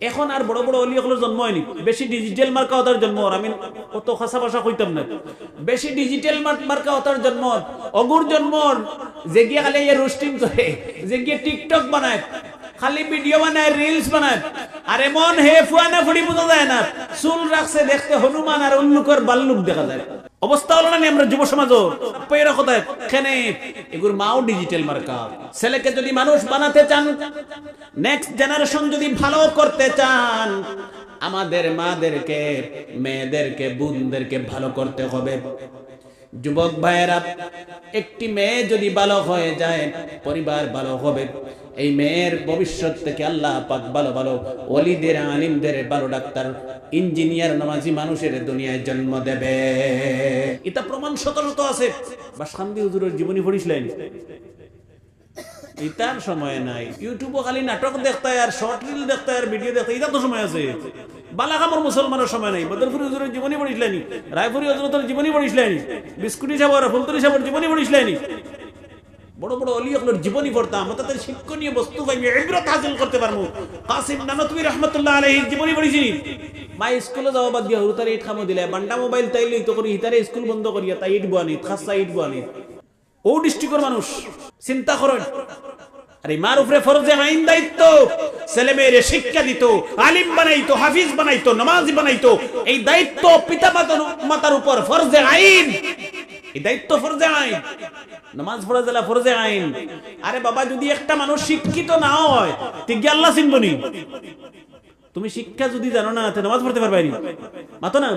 এখন আর বড় বড় অলি হলের জন্ম হয়নি বেশি ডিজিটাল মার্কা হতার জন্ম। আমি কত খাসা ভাষা কইতাম না বেশি ডিজিটাল মার্কা হতার জন্ম অগুর জন্ম যে গিয়ে খালি রোস্টিং করে, যে টিকটক বানায় খালি ভিডিও বানায় রিলস বানায়। আর এমন হে ফুয়ানা ফুড়ি বোঝা যায় না। চুল রাখছে দেখতে হনুমান আর উল্লুকর বাল্লুক দেখা যায়। অবস্থা হলো না আমরা যুব সমাজ পেয়ের কোথায়? খেনে, এগুর মাও ডিজিটাল মার্কা। ছেলেকে যদি মানুষ বানাতে চান নেক্সট জেনারেশন যদি ভালো করতে চান, আমাদের মাদেরকে, মেয়েদেরকে, বোনদেরকে ভালো করতে হবে। যুবক ভাইয়েরা, একটি মেয়ে যদি ভালো হয়ে যায়, পরিবার ভালো হবে। এই মেয়ের ভবিষ্যৎ থেকে আল্লাহ পাক ভালো ভালো অলিদের আলিমদের, ভালো ডাক্তার, ইঞ্জিনিয়ার, নামাজি মানুষের দুনিয়ায় জন্ম দেবে। এটা প্রমাণ শত শত আছে। বা শান্তি হুজুরের জীবনী পড়িছিলেন ইতার সময় নাই। ইউটিউবে খালি নাটক দেখতে আর শর্ট রিল দেখতে আর ভিডিও দেখতে এটা তো সময় আছে। বালাকামর মুসলমানের সময় নাই। বদরপুরি হুজুরের জীবনী পড়িছিলেনি রায়পুরি হজরতের জীবনী পড়িছিলেনি বিস্কুটি সাবর ফুলতুরি সাবর জীবনী পড়িছিলেনি বড় বড় অলি আপনার জীবনী পড়তাম। তাদের শিক্ষণীয় বস্তু পাইবে ইবরত হাসিল করতে পারব কাসিম নানতুবি রহমতুল্লাহ আলাইহি জীবনী পড়িছি মা স্কুলে যাওয়া বাদ দিয়া হুতারে ইট খামো দিলে, বান্ডা মোবাইল তাইলে তো করি হিতারে স্কুল বন্ধ করিয়া তাই ইট বুয়ানি খাসা ইট বুয়ানি ও ডিস্ট্রিক্টের মানুষ, চিন্তা করেন। আরে মার উপরে ফরজে আইন দায়িত্ব। ছেলে মেয়েরে শিক্ষা দিত, আলিম বানাইতো, হাফিজ বানাইতো বানাইতো। এই দায়িত্ব পিতা মাতার উপর ফরজে আইন। এই দায়িত্ব ফরজে আইন। নামাজ পড়া জেলা ফরজে আইন। আরে বাবা, যদি একটা মানুষ শিক্ষিত না হয় তুই কি আল্লাহ চিনবনি তুমি শিক্ষা যদি জানো না নামাজ পড়তে পারবে মাতো না?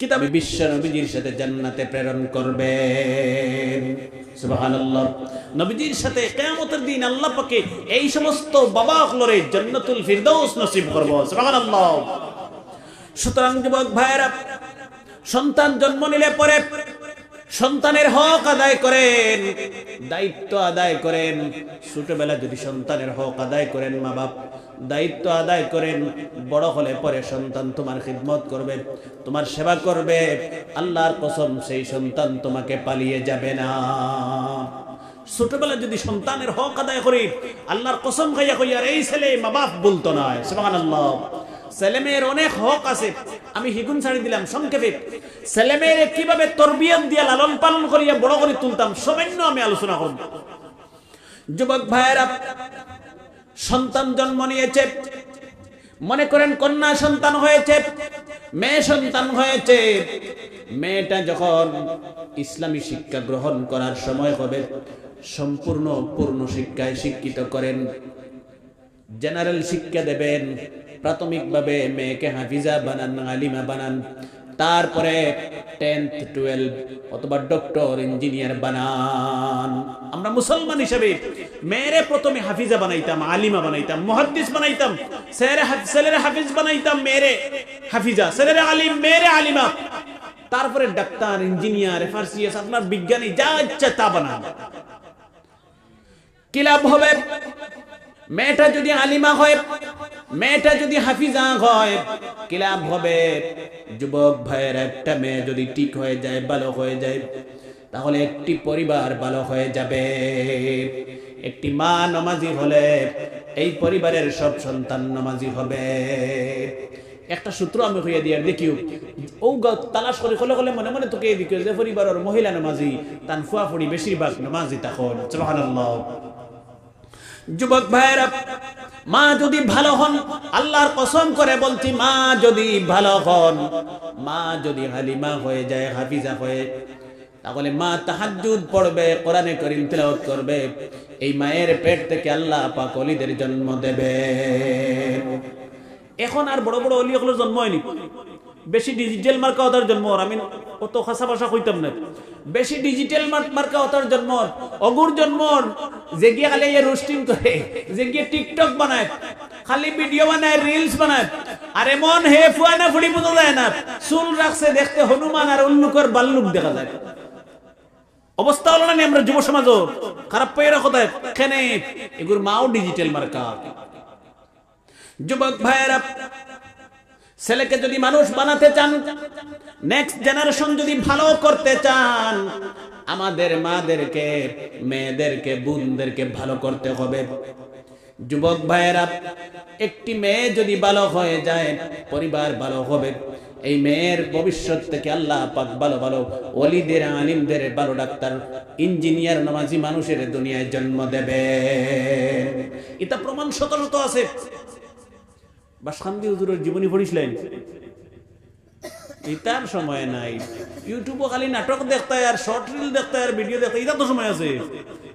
কিতাবে বিশ্ব নবীজির সাথে জান্নাতে প্রেরণ করবেন সুবহানাল্লাহ। নবীজির সাথে কিয়ামতের দিন আল্লাহ পাকে এই সমস্ত বাবা হলরে জান্নাতুল ফিরদৌস নসিব করব। সুবহানাল্লাহ। সুতরাং যুবক ভাইয়েরা, সন্তান জন্ম নিলে পরে সন্তানের হক আদায় করেন, দায়িত্ব আদায় করেন। ছোটবেলা যদি সন্তানের হক আদায় করেন মা বাপ দায়িত্ব আদায় করেন, বড় হলে পরে সন্তান তোমার খিদমত করবে, তোমার সেবা করবে। আল্লাহর কসম, সেই সন্তান তোমাকে পালিয়ে যাবে না। ছোটবেলা যদি সন্তানের হক আদায় করি, আল্লাহর কসম খাইয়া কইয়ার এই ছেলে মা বাপ বলতো না ছেলেমেয়ের অনেক হক আছে, আমি হিগুন ছাড়ি দিলাম, সংক্ষেপে। ছেলেমেয়ের কীভাবে তরবিয়ত দিয়া লালন পালন করিয়া বড় করে তুলতাম, সামান্য আমি আলোচনা করব। যুবক ভাইয়েরা সন্তান জন্ম নিয়েছে। মনে করেন কন্যা সন্তান হয়েছে, মেয়ে সন্তান হয়েছে। মেয়েটা যখন ইসলামী শিক্ষা গ্রহণ করার সময় হবে, সম্পূর্ণ পূর্ণ শিক্ষায় শিক্ষিত করেন। জেনারেল শিক্ষা দেবেন, প্রাথমিকভাবে মেয়েকে হাফিজা বানান, আলিমা বানান। তারপরে টেন্থ টুয়েলভ অথবা ডক্টর ইঞ্জিনিয়ার বানান। আমরা মুসলমান হিসেবে মেয়েরে প্রথমে হাফিজা বানাইতাম, আলিমা বানাইতাম, মুহাদ্দিস বানাইতাম, ছেলেরে হাফ- হাফিজ বানাইতাম, মেয়েরে হাফিজা, ছেলেরে আলিম, মেয়েরে আলিমা। তারপরে ডাক্তার ইঞ্জিনিয়ার এফআরসিএস আপনার বিজ্ঞানী, যা ইচ্ছা তা বানান। কি লাভ হবে? মেয়েটা যদি আলিমা হয় মেয়েটা যদি হাফিজা হয় কি লাভ হবে। যুবক ভাইয়ের একটা মেয়ে যদি ঠিক হয়ে যায়, ভালো হয়ে যায়, তাহলে একটি পরিবার ভালো হয়ে যাবে। একটি মা নমাজি হলে এই পরিবারের সব সন্তান নমাজি হবে। একটা সূত্র আমি হইয়া দিয়ে দেখিও ও তালাশ করে কলে কলে মনে মনে তোকে এদিকে যে পরিবারের মহিলা নমাজি, তান ফুয়া ফুড়ি বেশিরভাগ নমাজি তখন, সুবহানাল্লাহ। যুবক ভাইয়েরা মা যদি ভালো হন, আল্লাহর কসম করে বলছি, মা যদি ভালো হন, মা যদি হালিমা হয়ে যায়, হাফিজা হয়ে, তাহলে মা তাহাজ্জুদ পড়বে, কোরআনে করিম তেলাওয়াত করবে, এই মায়ের পেট থেকে আল্লাহ পাক অলিদের জন্ম দেবে। এখন আর বড় বড় অলি জন্ম হয়নি। বেশি ডিজিটাল মার্কা হতার জন্ম আমি অত খাসা ভাষা কইতাম না। বেশি ডিজিটাল মার্কা হতার জন্ম অগুর জন্ম যে গিয়ে খালি রোস্টিং করে। যে গিয়ে টিকটক বানায়। খালি ভিডিও বানায় রিলস বানায়। আর এমন হে ফুয়ানা ফুড়ি বোঝা যায় না। চুল রাখছে দেখতে হনুমান আর উল্লুকর বাল্লুক দেখা যায়। অবস্থা হলো না আমরা যুব সমাজ খারাপ পেয়ে কোথায় খেনে এগুর মাও ডিজিটাল মার্কা। যুবক ভাইয়েরা ছেলেকে যদি মানুষ বানাতে চান নেক্সট জেনারেশন যদি ভালো করতে চান, আমাদের মাদেরকে, মেয়েদেরকে, বোনদেরকে ভালো করতে হবে। যুবক ভাইয়েরা, একটি মেয়ে যদি ভালো হয়ে যায়, পরিবার ভালো হবে, এই মেয়ের ভবিষ্যৎ থেকে আল্লাহ পাক ভালো ভালো অলিদের আলিমদের, ভালো ডাক্তার, ইঞ্জিনিয়ার, নামাজি মানুষের দুনিয়ায় জন্ম দেবে। এটা প্রমাণ শত শত আছে। বা শান্তি হুজুরের জীবনী পড়িছিলেন ইতার সময় নাই। ইউটিউবে খালি নাটক দেখতে আর শর্ট রিল দেখতে আর ভিডিও দেখতে এটা তো সময় আছে।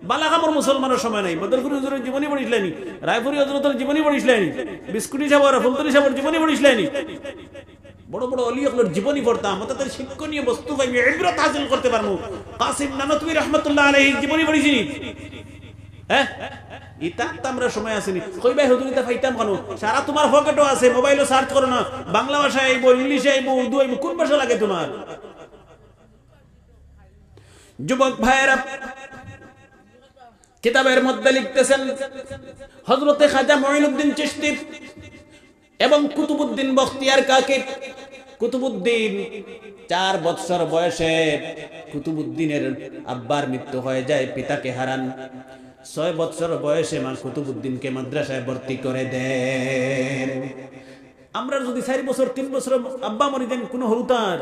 বালাকামর মুসলমানের সময় নাই। বদরপুরি হুজুরের জীবনী পড়িছিলেনি রায়পুরি হজরতের জীবনী পড়িছিলেনি বিস্কুটি সাবর ফুলতরি সাবর জীবনী পড়িছিলেনি বড় বড় অলি অকলের জীবনী পড়তাম। তাদের শিক্ষণীয় বস্তু পাই ইবরত হাসিল করতে পারব কাসিম নানতবী রহমতুল্লাহ আলাইহি জীবনী পড়িছিনি হ্যাঁ? কিতাবের মধ্যে লিখতেছেন হজরতে খাজা মঈনুদ্দিন চিশতি এবং কুতুবুদ্দিন বখতিয়ার কাকে কুতুবুদ্দিন চার বৎসর বয়সে কুতুবুদ্দিনের আব্বার মৃত্যু হয়ে যায়, পিতাকে হারান। ছয় বৎসর বয়সে মা কুতুবুদ্দিনকে মাদ্রাসায় ভর্তি করে দেন। আমরা যদি চারি বছর, তিন বছর আব্বা মরি দেন, কোনো হরুতার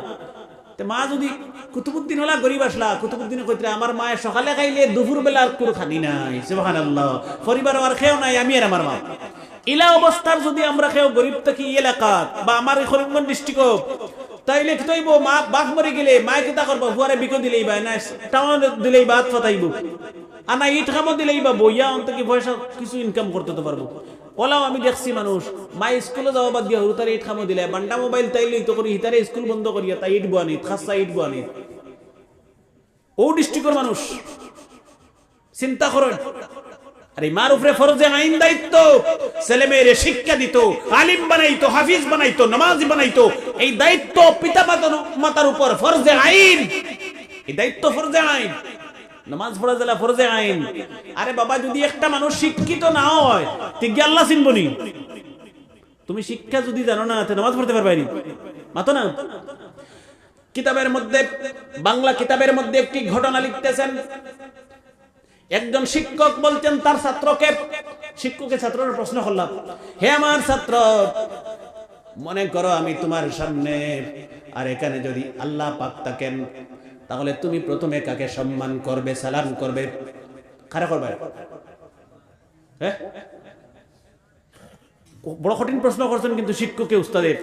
মা যদি কুতুবুদ্দিন হলা গরিব আসলা কুতুবুদ্দিন আমার মায়ের সকালে খাইলে দুপুর বেলা আর কোনো খানি নাই। সুবহানাল্লাহ। পরিবার আর খেও নাই, আমি আর আমার মা। ইলা অবস্থার যদি আমরা খেও গরিব থাকি এলাকা বা আমার এই করিমগঞ্জ ডিস্ট্রিক্ট তাইলে কি তৈব? মা বাঘ মরে গেলে মায় কিতা করব হুয়ারে বিকো দিলেই বা, না টাউন দিলেই বাদ ফাতাইব আনা ইট খামো দিলেই বা বইয়া অন্ত কি পয়সা কিছু ইনকাম করতে তো পারব। ওলাও আমি দেখছি মানুষ মা স্কুলে যাওয়া বাদ দিয়া হুতারে ইট খামো দিলে, বান্ডা মোবাইল তাইলে তো করি, হিতারে স্কুল বন্ধ করিয়া তাই ইট বুয়ানি খাসা ইট বুয়ানি ও ডিস্ট্রিক্টের মানুষ, চিন্তা করেন। আরে মার উপরে ফরজে আইন দায়িত্ব, ছেলে মেয়েরে শিক্ষা দিত, আলিম বানাইতো, হাফিজ বানাইতো, নামাজি বানাইতো, এই দায়িত্ব পিতা মাতার উপর ফরজে আইন। এই দায়িত্ব ফরজে আইন। নামাজ পড়া জেলা ফরজে আইন। আরে বাবা, যদি একটা মানুষ শিক্ষিত না হয় তুই কি আল্লাহ চিনবনি তুমি শিক্ষা যদি জানো না, তো নামাজ পড়তে পারবে মাতো না? কিতাবের মধ্যে, বাংলা কিতাবের মধ্যে একটি ঘটনা লিখতেছেন। একজন শিক্ষক বলছেন তার ছাত্রকে শিক্ষকের ছাত্রের প্রশ্ন করলাম হে আমার ছাত্র, মনে করো আমি তোমার সামনে, আর এখানে যদি আল্লাহ পাক থাকেন তাহলে তুমি প্রথমে কাকে সম্মান করবে, সালাম করবে? কারা করবে? হ্যাঁ? বড় কঠিন প্রশ্ন করছেন কিন্তু শিক্ষকে উস্তাদের।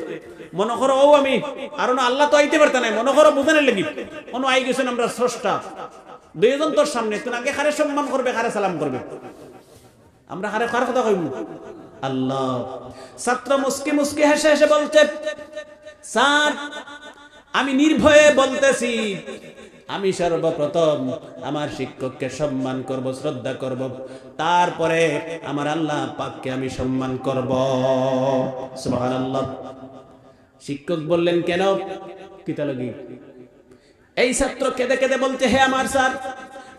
মনে করো, ও আমি, আর না আল্লাহ তো আইতে পারতে নাই। মনে করো, বুঝানের লেগি। অনু আই গেছেন আমরা স্রষ্টা। দুইজন তোর সামনে তুই আগে খারে সম্মান করবে খারে সালাম করবে? আমরা খারে কার কথা কইব আল্লাহ। ছাত্র মুসকি মুসকি হেসে হেসে বলছে, স্যার, আমি নির্ভয়ে বলতেছি আমি সর্বপ্রথম আমার শিক্ষককে সম্মান করব, শ্রদ্ধা করব। তারপরে আমার আল্লাহ পাককে আমি সম্মান করব। সুবহানাল্লাহ। শিক্ষক বললেন, কেন? কিতালগি এই ছাত্র কেঁদে কেঁদে বলছে, হে আমার স্যার,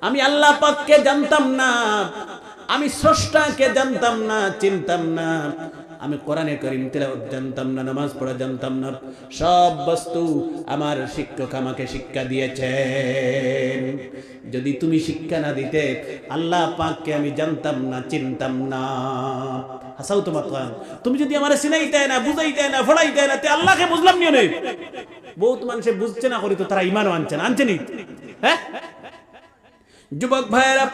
আমি আল্লাহ পাককে জানতাম না। আমি স্রষ্টাকে জানতাম না, চিনতাম না। আমি কোরআনে করিম তেলাওয়াত জানতাম না, নামাজ পড়া জানতাম না। সব বস্তু আমার শিক্ষক আমাকে শিক্ষা দিয়েছেন। যদি তুমি শিক্ষা না দিতে, আল্লাহ পাককে আমি জানতাম না, চিনতাম না। হাসাও তোমার তুমি যদি আমার চিনাইতে না, বুঝাইতে না, ফড়াইতে না, তে আল্লাহকে বুঝলাম নিও নেই বহুত মানুষে বুঝছে না করি তো, তারা ইমানও আনছে না। আনছে নি? হ্যাঁ? যুবক ভাইয়েরা,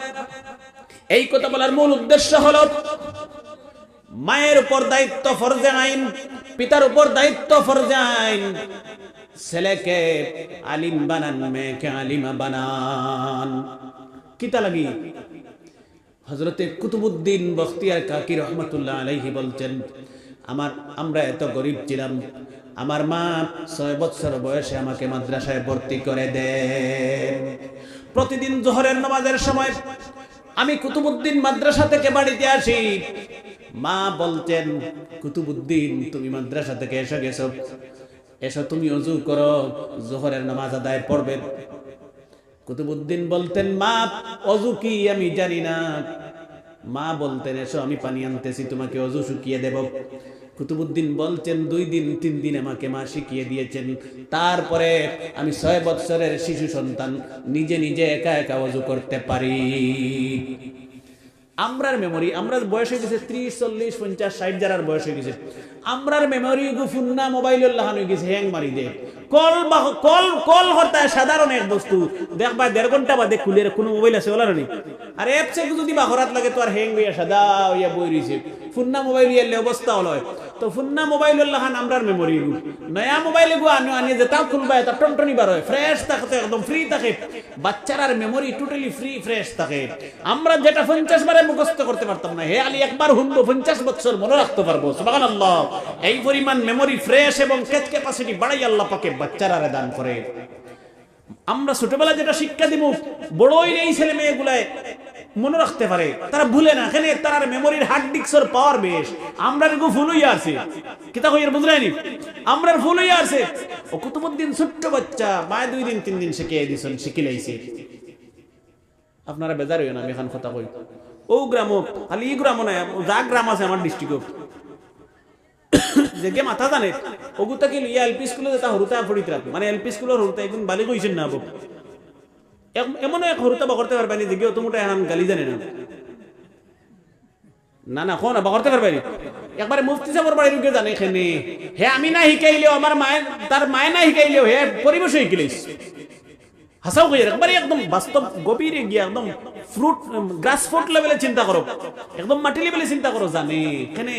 এই কথা বলার মূল উদ্দেশ্য হলো মায়ের উপর দায়িত্ব ফরজে আইন, পিতার উপর দায়িত্ব ফরজে আইন। ছেলেকে আলিম বানান, মেয়েকে আলিমা বানান। কিতা লাগি? হজরতে কুতুবুদ্দিন বখতিয়ার কাকি রহমতুল্লাহ আলাইহি বলছেন, আমার, আমরা এত গরিব ছিলাম, আমার মা ছয় বছর বয়সে আমাকে মাদ্রাসায় ভর্তি করে দেন। প্রতিদিন জোহরের নামাজের সময় আমি কুতুবুদ্দিন মাদ্রাসা থেকে বাড়িতে আসি মা বলতেন কুতুবুদ্দিন তুমি মাদ্রাসা থেকে এসে গেছো। এসো তুমি অজু করো, জোহরের নামাজ আদায় পড়বে। কুতুবুদ্দিন বলতেন, মা, অজু কি আমি জানি না। মা বলতেন, এসো, আমি পানি আনতেছি, তোমাকে অজু শুকিয়ে দেব। কুতুবুদ্দিন বলছেন দুই দিন, তিন দিন আমাকে মা শিখিয়ে দিয়েছেন। তারপরে আমি ছয় বৎসরের শিশু সন্তান, নিজে নিজে একা একা অজু করতে পারি। আমরার মেমোরি আমরা বয়স হয়ে গেছে ত্রিশ চল্লিশ পঞ্চাশ ষাট যারার বয়স হয়ে গেছে। আমরার মেমোরি গু ফুন্না মোবাইল লাহান গেছে, হ্যাং মারি দে। কল কল কল হরতা সাধারণ এক বস্তু। দেখবা দেড় ঘণ্টা বাদে খুলে কোনো মোবাইল আছে ওলা নি আর এপসে যদি বাহরাত লাগে তো আর হ্যাং হইয়া সাদা হইয়া বই রয়েছে ফুন্না মোবাইল ইয়ালে অবস্থা হলো তো ফুন্না মোবাইল লাহান আমরার মেমোরি গু নয়া মোবাইল গু আনি আনি যেটা খুলবা এটা টনটনি বার হয়। ফ্রেশ থাকে, একদম ফ্রি থাকে। বাচ্চারার মেমোরি টোটালি ফ্রি ফ্রেশ থাকে। আমরা যেটা পঞ্চাশ বারে মুখস্থ করতে পারতাম না। হে আলী, একবার শুনব পঞ্চাশ বছর মনে রাখতে পারব। সুবাগান আল্লাহ এই পরিমাণ মেমোরি ফ্রেশ এবং কেচ ক্যাপাসিটি বাড়াই আল্লাহ পাকে বাচ্চারা দান করে। আমরা ছোটবেলা যেটা শিক্ষা দিব, বড়ই এই ছেলে মেয়েগুলায় মনে রাখতে পারে, তারা ভুলে না, এখানে তার মেমোরির হার্ড ডিস্কের পাওয়ার বেশ। আমরা এরকম ভুল হইয়া আছে। কিতা কইয়ার বুঝলেনি? আমরা ভুল হইয়া আছে। ও কুতুবুদ্দিন ছোট্ট বাচ্চা, মায় দুই দিন, তিন দিন শিখিয়ে দিছেন শিখিলাইছে আপনারা বেজার হইও না, আমি এখন কথা কই। ও গ্রাম খালি ই গ্রাম নাই, যা গ্রাম আছে আমার ডিস্ট্রিক্ট যে মাথা জানে ওগুতা কি লিয়া এলপি স্কুলে যেটা হরুতা পড়িতে রাখবে মানে এলপি স্কুলের হরুতা একদিন বালি কইছেন না এম- এমন এক হরুতা বকরতে পারবে না, যে গিয়ে তোমরা এখন গালি জানে না? না না কোন বকরতে পারবে না? একবারে মুফতি সাহেবের বাড়ি ঢুকে জানে এখানে হে, আমি না শিকাইলেও আমার মায়ের তার মায়ে না শিকাইলেও হে পরিবেশে শিখিলেছ হাসাও কই একবারে একদম বাস্তব গভীরে গিয়া, একদম ফ্রুট গ্রাস ফ্রুট লেভেলে চিন্তা করো একদম মাটি লেভেলে চিন্তা করো জানে। এখানে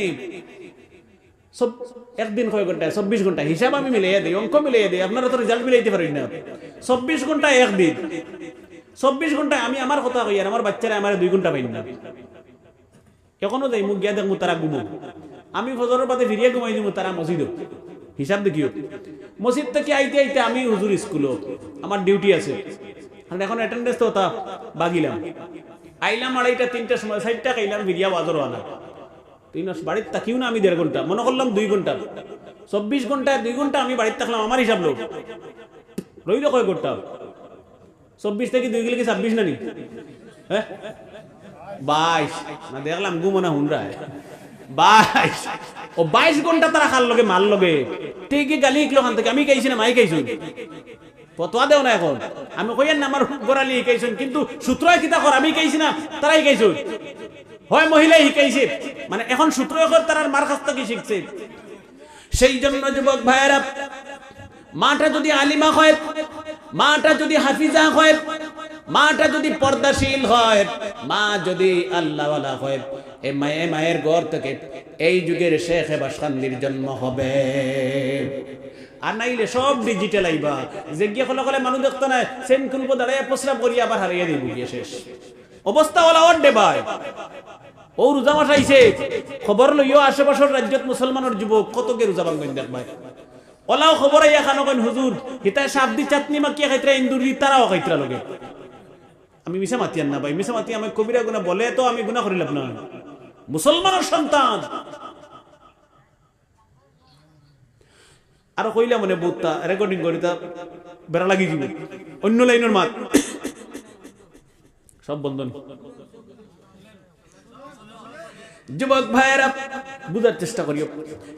সব একদিন কয় ঘন্টায়? চব্বিশ ঘণ্টা হিসাব আমি মিলাইয়া দিই, অঙ্ক মিলাইয়া দিই, আপনারা তো রেজাল্ট মিলাইতে পারেন না। চব্বিশ ঘণ্টা একদিন। চব্বিশ ঘন্টায় আমি আমার কথা কই আর আমার বাচ্চারা আমার দুই ঘণ্টা পাইন না। এখনও যাই মুখ গিয়া দেখব তারা ঘুমো আমি ফজরের পাতে ফিরিয়ে ঘুমাই দিব তারা মসজিদ হিসাব দেখিও মসজিদ থেকে আইতে আইতে আমি হুজুর স্কুল আমার ডিউটি আছে। এখন অ্যাটেন্ডেন্স তো তা বাগিলাম। আইলাম আড়াইটা, তিনটার সময় সাইডটা খাইলাম, ফিরিয়া বাজারও আনা বাড়িতে থাকিও না আমি দেড় ঘণ্টা। মনে করলাম দুই ঘণ্টা। চব্বিশ ঘন্টায় দুই ঘণ্টা আমি বাড়িতে থাকলাম, আমার হিসাব লোক রইল কয় ঘণ্টা? চব্বিশ থেকে দুই গেলে কি ছাব্বিশ না নি? হ্যাঁ? বাইশ। না, দেখলাম ঘুমো না হুনরায় বাইশ। ও, বাইশ ঘণ্টা তারা খাল লগে, মাল লগে। ঠিকই গালি ইকলো খান থেকে। আমি খাইছি না, মাই খাইছো ফতোয়া দেও না এখন। আমি কইয়েন না, আমার গোড়ালি শিকাইছেন কিন্তু সূত্র কিতা কর, আমি শিকাইছি না, তারাই শিকাইছো হয় মহিলাই শিকাইছে। মানে এখন সূত্র কর তারার মার কাছ থেকে শিখছে? সেই জন্য যুবক ভাইয়েরা, মাটা যদি আলিমা হয়, মাটা যদি হাফিজা হয়, মাটা যদি পর্দাশীল হয়, মা যদি আল্লাহওয়ালা হয়, এ মায়ে মায়ের ঘর থেকে এই যুগের শেখ বাসকান্দির জন্ম হবে। আর নাইলে সব ডিজিটাল আইবা। যে গিয়ে কলে কলে মানুষ দেখতো না সেন খুলবো দাঁড়ায় প্রস্রাব করি আবার হারিয়ে দিব গিয়ে শেষ। অবস্থা ওলা ওর ডেবায় ও রোজা মাস আইছে, খবর লইও আশেপাশের রাজ্যত মুসলমানের যুবক কত কে রোজা ভাঙ্গন দেখবাই। ওলাও খবর আইয়া খানো কইন, হুজুর হিতায় সাপ দি চাটনি মাকিয়া খাইতরা, ইন্দুর দি তারাও খাইতরা লগে। আমি মিশা মাতিয়ান না ভাই মিশা মাতি আমি কবিরা গুণা বলে তো আমি গুণা করিলাম না। মুসলমানের সন্তান। আর কইলা মনে বুতটা রেকর্ডিং করি তা, বেড়া লাগি দিব অন্য লাইনের মাত। সব বন্ধন। যুবক ভাইয়েরা, বুঝার চেষ্টা করিও।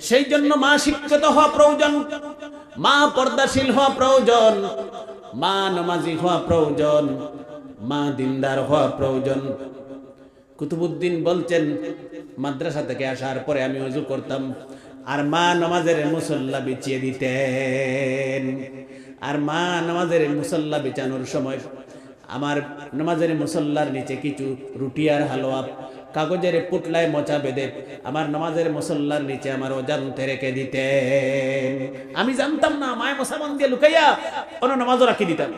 সেই জন্য মা শিক্ষিত হওয়া প্রয়োজন, মা পর্দাশীল হওয়া প্রয়োজন, মা নমাজি হওয়া প্রয়োজন, মা দিনদার হওয়া প্রয়োজন। কুতুবুদ্দিন বলছেন, মাদ্রাসা থেকে আসার পরে আমি অজু করতাম, আর মা নামাজের মুসল্লা বিছিয়ে দিতেন। আর মা নামাজের মুসল্লা বিছানোর সময় আমার নামাজের মুসল্লার নিচে কিছু রুটি আর হালুয়া কাগজের পুটলায় মোচা বেঁধে আমার নামাজের মুসল্লার নিচে আমার অজান্তে রেখে দিতে। আমি জানতাম না, মায় মশাবান দিয়ে লুকাইয়া কোনো নামাজও রাখি দিতাম।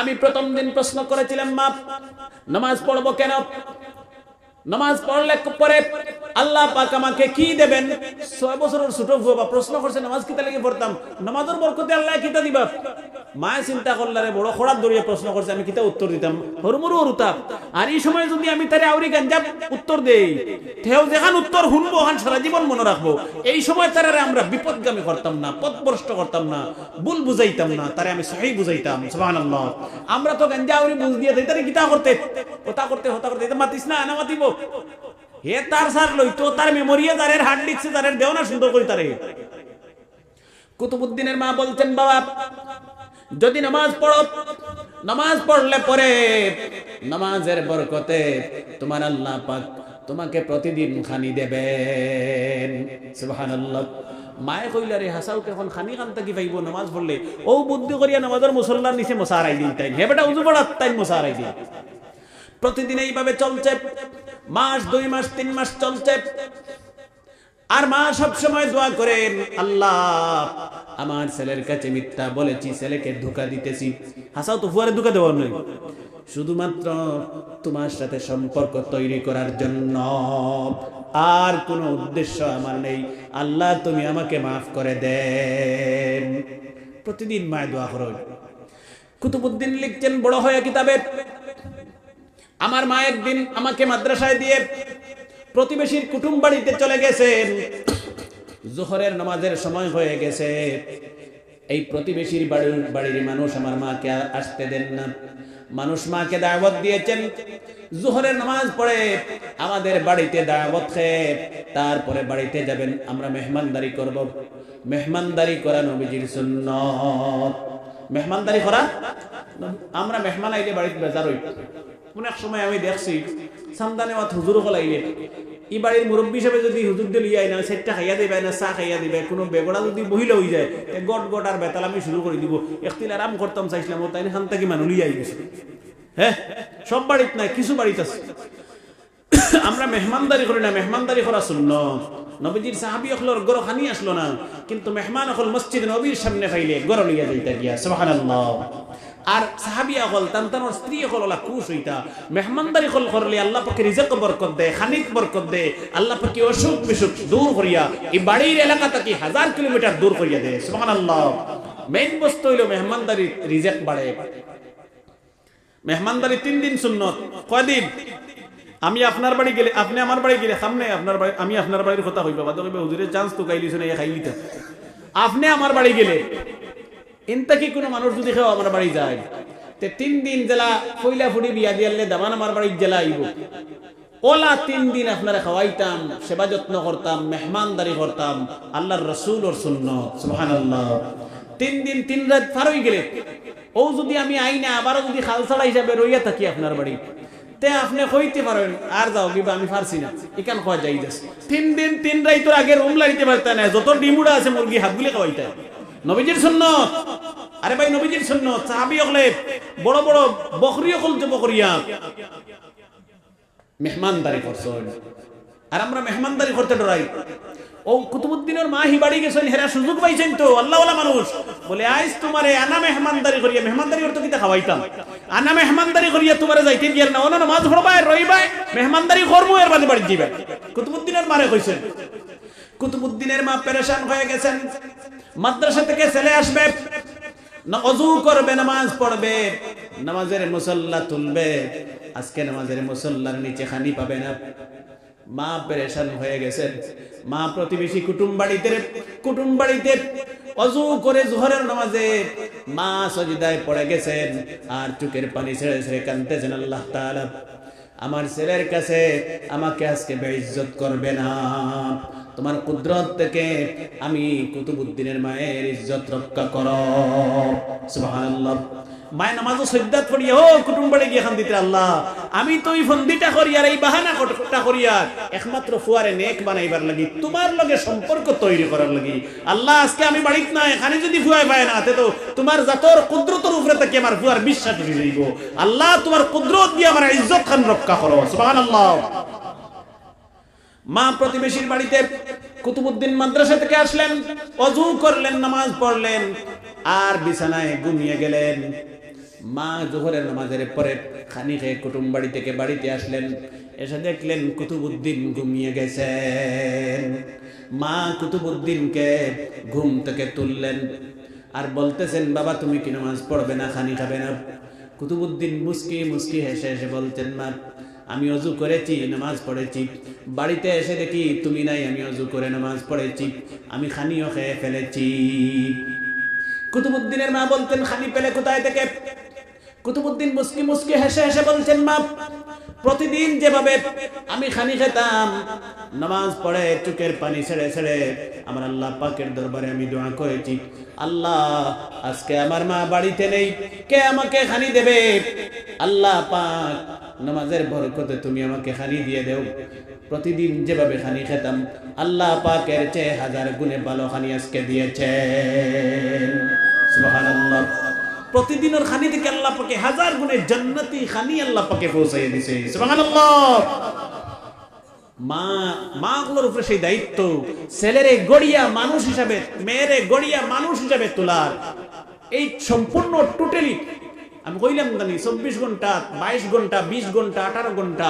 আমি প্রথম দিন প্রশ্ন করেছিলাম মা নামাজ পড়ব কেন? নামাজ পড়লে পরে আল্লাহ পাক আমাকে কি দেবেন? ছয় বছরের ছোট বাবা প্রশ্ন করছে, নামাজ কিতা লাগে পড়তাম? নামাজের বরকতে আল্লাহ কিতা দিবা? মায়ে চিন্তা করলে রে বড় খরাত দরিয়ে প্রশ্ন করছে, আমি কিতা উত্তর দিতাম? হরমুরু হরুতা আর এই সময় যদি আমি তারে আউরি গাঞ্জাব উত্তর দেই তেও যেখান উত্তর শুনব ওখান সারা জীবন মনে রাখব। এই সময় তারে আমরা বিপদগামী করতাম না, পথভ্রষ্ট করতাম না, ভুল বুঝাইতাম না, তারে আমি সহি বুঝাইতাম, সুবহানাল্লাহ। আমরা তো গাঞ্জা আউরি বুঝ দিয়ে তারে কিতা করতে? ওটা করতে হতা করতে মাতিস না না মাতিব? কুতুবুদ্দিনের মা বলছেন, বাবা, যদি নামাজ পড়ো, নামাজ পড়লে পরে নামাজের বরকতে তোমার আল্লাহ পাক তোমাকে প্রতিদিন খানি দেবেন। সুবহানাল্লাহ। মায়ে কইলা রে হাসাউকে এখন খানি খান থাকি পাইব নামাজ পড়লে? ও বুদ্ধি করিয়া নামাজের মুসল্লার নিচে মশারাই দিন তাই। হে বেটা, উজু পড়াত তাই মশারাই দিন প্রতিদিন এইভাবে চলছে। মাস, দুই মাস, তিন মাস চলছে। আর মা সব সময় দোয়া করেন, আল্লাহ, আমার ছেলের কাছে মিথ্যা বলেছি, ছেলেকে ধোকা দিতেছি। হাসাও তো ফুয়ারে ধোকা দেওয়ার নয়। শুধুমাত্র তোমার সাথে সম্পর্ক তৈরি করার জন্য। আর কোনো উদ্দেশ্য আমার নেই। আল্লাহ, তুমি আমাকে মাফ করে দেন। প্রতিদিন মায় দোয়া করো কুতুবুদ্দিন লিখছেন, বড় হয়ে কিতাবে আমার মা একদিন আমাকে মাদ্রাসায় দিয়ে প্রতিবেশীর কুটুম বাড়িতে চলে গেছেন। জোহরের নামাজের সময় হয়ে গেছে। এই প্রতিবেশীর বাড়ির বাড়ির মানুষ আমার মাকে আসতে দেন না। মানুষ মাকে দাওয়াত দিয়েছেন। জোহরের নামাজ পড়ে আমাদের বাড়িতে দাওয়াত খেয়ে তারপরে বাড়িতে যাবেন, আমরা মেহমানদারি করব। মেহমানদারি করা নবীজির সুন্নত। মেহমানদারি করা আমরা মেহমান আইলে বাড়িতে বেজার হই অনেক সময় আমি দেখছি বাড়ির মুরব্বী যদি হুজুর ইয়াই না সেটটা খাইয়া দিবে, না চা খাইয়া দিবে, কোনো বেগড়া যদি হয়ে যায় গট গট আর বেতাল আমি শুরু করে দিব। আরাম করতাম, চাইছিলাম, ও খান থেকে মানুষ গেছে। হ্যাঁ সব বাড়িত নাই, কিছু বাড়িতে আছে। আমরা মেহমানদারি করি না, মেহমানদারি করা শূন্য নবীজির সাহাবি অখলর গড় খানি আসলো না, কিন্তু মেহমান অখল মসজিদ নবীর সামনে খাইলে গড় লিয়া যাইতা গিয়া আর সাহাবি অকল তান্তানোর স্ত্রী অকল ওলা খুশ হইতা। মেহমানদারি কল করলে আল্লাহ পাকে রিজক বরকত দে, খানিক বরকত দে, আল্লাহ পাকে অসুখ বিসুখ দূর করিয়া, এই বাড়ির এলাকা থেকে হাজার কিলোমিটার দূর করিয়া দে, সুবহানাল্লাহ। মেইন বস্তু হইল মেহমানদারি রিজেক বাড়ে। মেহমানদারি তিন দিন সুন্নত কয়দিন আমি আপনার বাড়ি গেলে, আপনি আমার বাড়ি গেলে, সামনে আপনার বাড়ি, আমি আপনার বাড়ির কথা হইবা বাদ কইবা, হুজুরের চান্স তো গাইলিছ না খাইলিতে আপনি আমার বাড়ি গেলে ইনতা কি কোনো মানুষ যদি খেও আমার বাড়ি যায়। তে তিন দিন জেলা কইলা ফুড়ি বিয়া দিয়ালে দামান আমার বাড়ির জেলা আইব। ওলা তিন দিন আপনারা খাওয়াইতাম, সেবা যত্ন করতাম, মেহমানদারি করতাম, আল্লাহর রসুল ওর সুন্নত, সুবহানাল্লাহ। তিন দিন তিন রাত পার হয়ে গেলে, ও যদি আমি আইনা, আবারও যদি খালসাড়া হিসাবে রইয়া থাকি আপনার বাড়ি, তে আপনি কইতে পারেন, আর যাও কিবা আমি পারছি না, এখান খাওয়া যাই যাস তিন দিন তিন রাইতর আগে রুম লাইতে পারতে না, যত ডিমুড়া আছে মুরগি হাতগুলি খাওয়াইতে নবীজির সুন্নত। আরে ভাই, নবীজির সুন্নত। সাহাবি হলে বড় বড় বকরি যে বকরিয়া মেহমানদারি করছেন। আর আমরা মেহমানদারি করতে ডরাই। ও কুতুবুদ্দিনের মা হি বাড়ি গেছেন, হেরা সুযোগ পাইছেন তো আল্লাহওয়ালা মানুষ। বলে, আইস তোমারে আনা মেহমানদারি করিয়া, মেহমানদারি করতে কিতা খাওয়াইতাম? আনা মেহমানদারি করিয়া তোমারে যাইতে গিয়ার না অন্য মাছ ভরবাই রইবাই মেহমানদারি করব এর বাদে বাড়ি যাবে কুতুবুদ্দিনের মারে কইছেন। কুতুবুদ্দিনের মা পেরেশান হয়ে গেছেন। মাদ্রাসা থেকে ছেলে আসবে, না অজু করবে, নামাজ পড়বে, নামাজের মুসল্লা তুলবে, আজকে নামাজের মুসল্লার নিচে খানি পাবে না। মা পেরেশান হয়ে গেছেন। মা প্রতিবেশী কুটুম বাড়িতে কুটুম বাড়িতে অজু করে জোহরের নামাজে মা সজিদায় পড়ে গেছেন আর চুকের পানি ছেড়ে ছেড়ে কানতেছেন আল্লাহ আমার ছেলের কাছে আমাকে আজকে বেইজ্জত করবে না। তোমার কুদরত থেকে আমি কুতুবুদ্দিনের মায়ের ইজ্জত রক্ষা করো। আল্লাহ। তোমার লগে লাগি। আল্লাহ আমি যদি পায় না জাতর কুদরতর উপরে থেকে আমার ফুয়ার বিশ্বাস আল্লাহ, তোমার কুদরত দিয়ে আমার ইজ্জত খান রক্ষা করো। সুবহানাল্লাহ। মা প্রতিবেশীর বাড়িতে কুতুবুদ্দিন মাদ্রাসা থেকে আসলেন, অজু করলেন, নামাজ পড়লেন, আর বিছানায় ঘুমিয়ে গেলেন। মা জোহরের নামাজের পরে খানি খেয়ে কুটুম বাড়ি থেকে বাড়িতে আসলেন, এসে দেখলেন কুতুবুদ্দিন ঘুমিয়ে গেছেন। মা কুতুবুদ্দিনকে ঘুম থেকে তুললেন, আর বলতেছেন, বাবা, তুমি কি নামাজ পড়বে না? খানি খাবে না? কুতুবুদ্দিন মুস্কি মুস্কি হেসে হেসে বলতেন মা আমি অজু করেছি, নামাজ পড়েছি। বাড়িতে এসে দেখি তুমি নাই, আমি অজু করে নামাজ পড়েছি। আমি খানিও খেয়ে ফেলেছি। কুতুবুদ্দিনের মা বলতেন, খানি পেলে কোথায় থেকে? কুতুবুদ্দিন মুস্কি মুস্কি হেসে হেসে বলছেন মা প্রতিদিন যেভাবে আমি খানি খেতাম, নামাজ পড়ে চোখের পানি ছেড়ে ছেড়ে আমার আল্লাহ পাকের দরবারে আমি দোয়া করেছি। আল্লাহ, আজকে আমার মা বাড়িতে নেই, কে আমাকে খানি দেবে? আল্লাহ পাক নামাজের বরকতে তুমি আমাকে খানি দিয়ে দেও। প্রতিদিন যেভাবে খানি খেতাম, আল্লাহ পাকের চেয়ে হাজার গুণে ভালো খানি আজকে সুবহানাল্লাহ। প্রতিদিনের খানি থেকে আল্লাহ পাকে হাজার গুণে জান্নাতি খানি আল্লাহ পাকে পৌঁছাইয়ে দিছে। সুবহানাল্লাহ। মা মা গুলোর উপরে সেই দায়িত্ব, ছেলেরে গড়িয়া মানুষ হিসাবে, মেয়েরে গড়িয়া মানুষ হিসাবে তোলার। এই সম্পূর্ণ টোটালি আমি কইলাম জানি চব্বিশ ঘণ্টা, বাইশ ঘণ্টা, বিশ ঘণ্টা, আঠারো ঘণ্টা,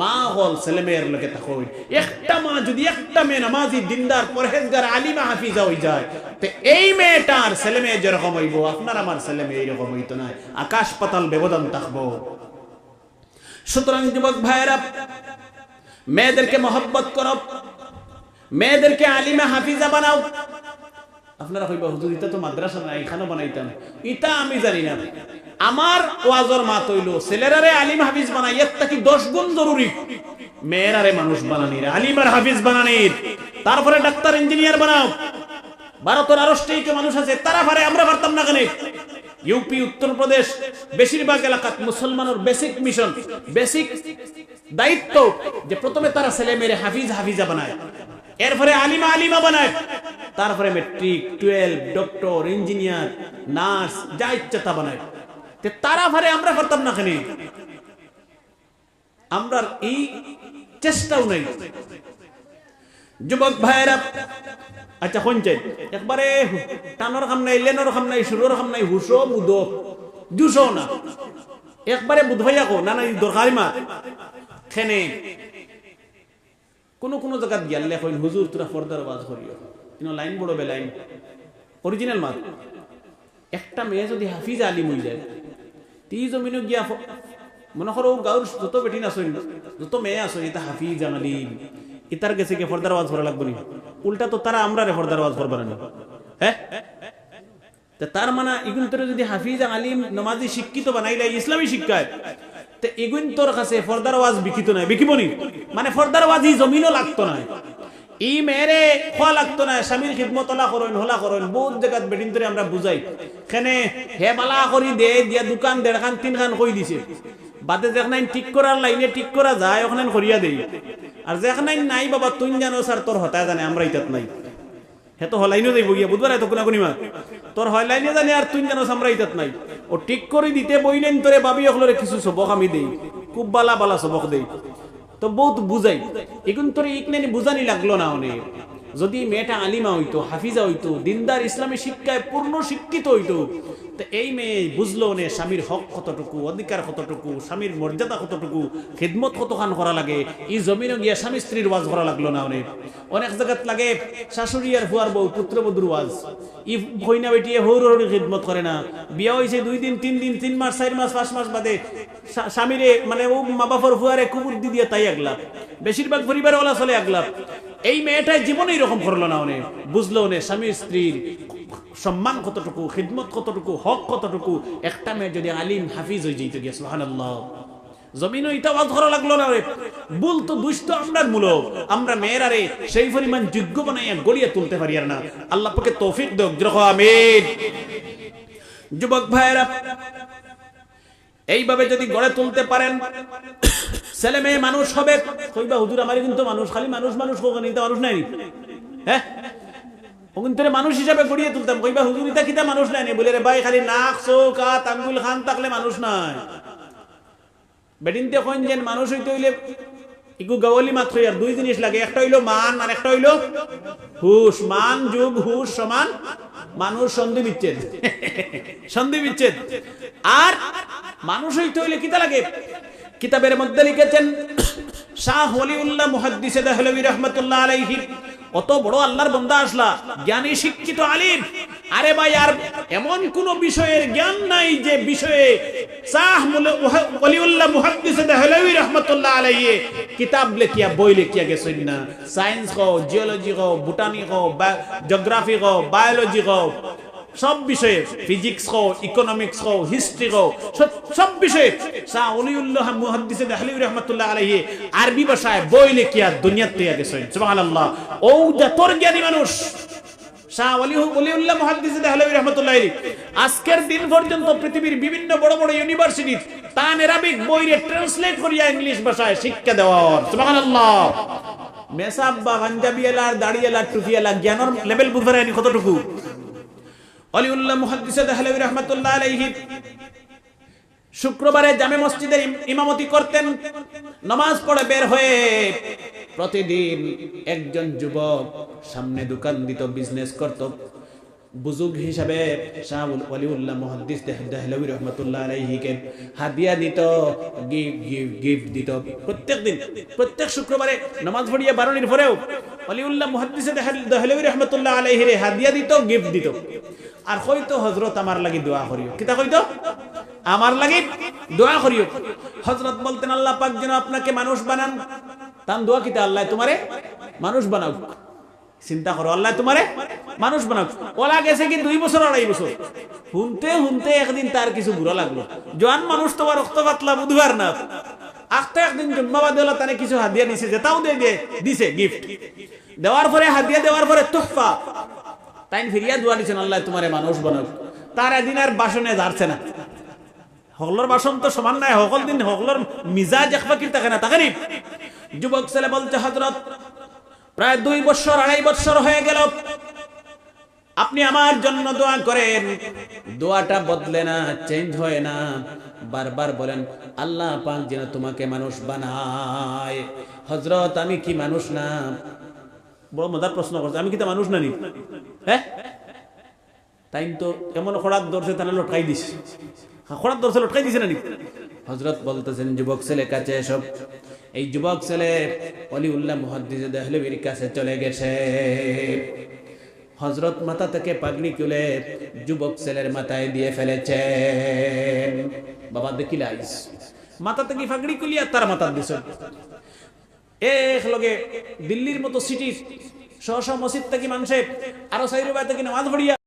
মা হল ছেলে মেয়ের লোকে থাকো। একটা মা যদি একটা মেয়ে নামাজি, দিনদার, পরহেজগার, আলিমা, হাফিজা হয়ে যায়, তো এই মেয়েটার ছেলে মেয়ে যেরকম হইব, আপনার আমার ছেলে মেয়ে এরকম হইতো না। আকাশ পাতাল ব্যবধান থাকব। সুতরাং যুবক ভাইয়েরা, মেয়েদেরকে মহব্বত করো, মেয়েদেরকে আলিমা, হাফিজা বানাও। আপনারা কইবা, হুজুর ইটা তো মাদ্রাসা না এখানে বানাইতাম। ইটা আমি জানি না। আমার ওয়াজর মা তৈল ছেলেরারে আলিম হাফিজ বানাই, এর কি দশ গুণ জরুরি। মেয়েরারে মানুষ বানানির আলিমার হাফিজ বানানির। তারপরে ডাক্তার, ইঞ্জিনিয়ার বানাও। ভারতের আরও স্টেটে মানুষ আছে, তারা পারে, আমরা পারতাম না কেন? ইউপি উত্তরপ্রদেশ বেশিরভাগ এলাকাত মুসলমানের বেসিক মিশন বেসিক দায়িত্ব যে প্রথমে তারা ছেলে মেয়েরে হাফিজ হাফিজা বানায়। এরপরে আলিমা আলিমা বানায়। তারপরে matric twelve doctor engineer nurse যা ইচ্ছা তা বানায়। তারা ভারে আমরা পারতাম না কেন? আমরা এই চেষ্টাও নাই। যুবক ভাইয়েরা আচ্ছা শুনছেন একবারে টানোর খাম নাই, লেনোর খাম নাই সুরোর খাম নাই, হুসো, মুদো, জুসো না। একবারে বুধ হইয়া কো না না দরকারি মা খেনে কোন কোন জায়গাত গেলে কইন, হুজুর, তোরা ফর্দার আওয়াজ করিও। কিন্তু লাইন বড় বে লাইন। অরিজিনাল মাত। একটা মেয়ে যদি হাফিজ আলিম হয়ে যায়, তি জমিনও গিয়া মনে করো গাঁর যত বেটি না আসইন যত মেয়ে আসইন এটা হাফিজ আলিম। ইতার গেছে কি ফর্দার আওয়াজ করা লাগবে নি? উল্টা তো তারা আমরা রে ফর্দার আওয়াজ করবে না হ্যাঁ তার মানে তোর যদি হাফিজ আলিম নমাজি শিক্ষিত বানাইলে ইসলামী শিক্ষায় তো এগুন তোর কাছে ফর্দার আওয়াজ বিকিত নাই, বিকিব নি? মানে ফর্দার আওয়াজ জমিনও লাগতো না ই মেরে, খোয়া লাগতো না, স্বামীর খিদমত হলা করেন হলা করেন, বহুত জায়গাত বেডিন ধরে আমরা বুঝাই। খেনে হে বালা করি দে, দিয়া দোকান দেড় খান তিন খান কই দিছে। বাদে যেখানে ঠিক করার লাইনে ঠিক করা যায় ওখানে করিয়া দেই। আর যেখানে নাই বাবা তুই জানো স্যার তোর হতায় জানে, আমরা ইতাত নাই। হে তো হলাইনও যাইব গিয়া বুধবার এত কোনা কোনিমা? তোর হলাইনে জানি আর তুই জানো আমরা ইতাত নাই। ও ঠিক করে দিতে বইলেন তোরে বাবি অকলরে কিছু সবক আমি দেই। খুব বালা বালা সবক দেই। তো বহুত বুঝাই এখন তোর ইকনানি বুঝানি লাগল না অনেক। যদি মেয়েটা আলিমা হইতো, হাফিজা হইতো দিনদার ইসলামী শিক্ষায় পূর্ণ শিক্ষিত হইতো এই মেয়ে বুঝলো নে স্বামীর হক কতটুকু অধিকার কতটুকু স্বামীর মর্যাদা কতটুকু, খিদমত কতখান করা লাগে, ই জমিনে গিয়া স্বামী স্ত্রীর ওয়াজ করা লাগল না অনেক অনেক জায়গাত লাগে, শাশুড়ি আর ফুয়ার বউ পুত্রবধূর ওয়াজ ই ভইনা বেটিয়ে হৌর হৌর খিদমত করে না। বিয়া হয়েছে দুই দিন, তিন দিন, তিন মাস চার মাস, পাঁচ মাস বাদে স্বা- স্বামীরে মানে ও মা বাবার ফুয়ারে কুকুর দি দিয়ে তাই একলাভ বেশিরভাগ পরিবার ওলা চলে একলাভ এই মেয়েটাই জীবনে এরকম করল না অনেক বুঝলো নে স্বামী স্ত্রীর সম্মান কতটুকু, খিদমত কতটুকু, হক কতটুকু? একটা মেয়ে যদি আলিম, হাফিজ হয়ে যেত গিয়ে, সুবহানাল্লাহ। জমিন ইটা ওয়াজ করা লাগল না রে। ভুল তো দুষ্ট আমরা মূলক। আমরা মেয়েরা রে, সেই পরিমাণ যোগ্য বানাইয়া গড়িয়ে তুলতে পারি আর না। আল্লাহ যুবক এইভাবে যদি গড়ে তুলতে পারেন, ছেলে মেয়ে মানুষ হবে। হুজুর, আমার কিন্তু মানুষ, খালি মানুষ মানুষ কোন ইতা মানুষ নাই। হ্যাঁ? ওখান মানুষ হিসাবে গড়িয়ে তুলতাম। কইবা মানুষ নাই বলে রে ভাই, খালি নাক, চোখ খান থাকলে মানুষ নাই। কইন যেন মানুষ হইতে হইলে ইকু গাওয়ালি মাত্র আর দুই জিনিস লাগে। একটা হইল মান আর একটা হইল হুশ। মান, যুগ, হুশ সমান মানুষ, সন্ধি, বিচ্ছেদ। সন্ধি, বিচ্ছেদ। আর মানুষ হইতে হইলে কিতা লাগে? কিতাবের মধ্যে লিখেছেন, শাহ ওলিউল্লাহ মুহাদ্দিসে দেহলভী রহমতুল্লাহ আলাইহি অত বড় আল্লাহর বন্দা আসলা। জ্ঞানী, শিক্ষিত, আলিম। আরে ভাই, আর এমন কোন বিষয়ের জ্ঞান নাই যে বিষয়ে শাহ ওলিউল্লাহ মুহাদ্দিস দেহলভী রহমতুল্লাহ আলাইহি কিতাব লেখিয়া, বই লেখিয়া গেছেন না। সায়েন্স কো জিওলজি কো বুটানি কো জিওগ্রাফি কো বায়োলজি কো সব বিষয়ে ফিজিক্স কও ইকোনমিক্স কও হিস্ট্রি কও সব- বিষয়ে। শাহ অলিউল্লাহ মুহাদ্দিস দেহলি রহমাতুল্লাহ আলাইহি আরবি ভাষায় বই লেখিয়া দুনিয়ার থেকে গেছেন সুবহানাল্লাহ। ও জাতর জ্ঞানী মানুষ। শাহ ওলি ওলিউল্লাহ মুহাদ্দিস দেহলভী রহমাতুল্লাহ আজকের দিন পর্যন্ত পৃথিবীর বিভিন্ন বড় বড় ইউনিভার্সিটি তান এরাবিক বইরে ট্রান্সলেট করিয়া ইংলিশ ভাষায় শিক্ষা দেওয়ার সুবহানাল্লাহ। মেসাব বা পাঞ্জাবি এলার, দাড়ি এলার, টুপি এলার, জ্ঞানের লেভেল বুঝতে কতটুকু? অলিউল্লাহ মুহাদ্দিস দেহলভী রহমাতুল্লাহ আলাইহি শুক্রবারে জামে মসজিদে ইমামতি করতেন, নামাজ পড়ে বের হয়ে প্রতিদিন একজন যুবক সামনে দোকান দিত বিজনেস করত। বুজুর্গ হিসাবে শাহ ওয়ালিউল্লাহ মুহাদ্দিস দেহলভী রহমাতুল্লাহ আলাইহিকে হাদিয়া দিত, গিফট গিফট গিফট দিত। প্রত্যেক দিন, প্রত্যেক শুক্রবারে নামাজ পড়িয়ে বারণির পরেও ওয়ালিউল্লাহ মুহাদ্দিস দেহলভী রহমাতুল্লাহ আলাইহিরে হাদিয়া দিত গিফট দিত আর হয়তো হজরত আমার লাগি দোয়া করিও। কিতা কইতো? আমার লাগি দোয়া করিও। হজরত বলতেন, আল্লাহ পাক যেন আপনাকে মানুষ বানান। তান দোয়া কিতা, আল্লাহ তোমারে মানুষ বানাও। চিন্তা করো, আল্লাহ তোমারে মানুষ বানাও। ওলা গেছে কি দুই বছর আড়াই বছর। শুনতে শুনতে একদিন তার কিছু বুড়ো লাগল। জোয়ান মানুষ তোমার রক্ত পাতলা, বুধবার না। আখটা একদিন জন্মাবাদ তানে কিছু হাদিয়া দিছে যেটাও দিয়ে দিয়ে দিছে, গিফট। দেওয়ার পরে হাদিয়া দেওয়ার পরে তোহফা। তাই ফিরিয়া দোয়া দিছেন আল্লাহ তোমারে মানুষ বানাও তার এদিন আর বাসনে ধারছে না। সকলের বাসন তো সমান নাই সকল দিন সকলের মিজাজ এক পাখির থাকে না নি? যুবক ছেলে বলছে হজরত প্রায় দুই বছর আড়াই বছর হয়ে গেল। আপনি আমার জন্য দোয়া করেন। দোয়াটা বদলে না চেঞ্জ হয় না। বারবার বলেন, আল্লাহ পাক যেন তোমাকে মানুষ বানায়। হজরত আমি কি মানুষ না? বড় মজার প্রশ্ন করছে। আমি কি তা মানুষ নানি? হ্যাঁ তাই তো এমন খড়াত ধরছে তাহলে লটকাই দিস। খড়াত ধরছে লটকাই দিছে নানি? হজরত বলতেছেন, যুবক ছেলে কাছে এসব এই যুবক ছেলে অলিউল্লাহ মুহাদ্দিস দেহলবীর কাছে চলে গেছে। হজরত মাথা থেকে পাগড়ি তুলে যুবক ছেলের মাথায় দিয়ে ফেলেছে। বাবা দেখিলাইস মাথা থেকে পাগড়ি কুলিয়া তার মাথা দিছ এক লগে দিল্লির মতো সিটির সহসা সহ মসজিদ থেকে মানুষের আরও সাইরুবাই থেকে নামাজ পড়িয়া?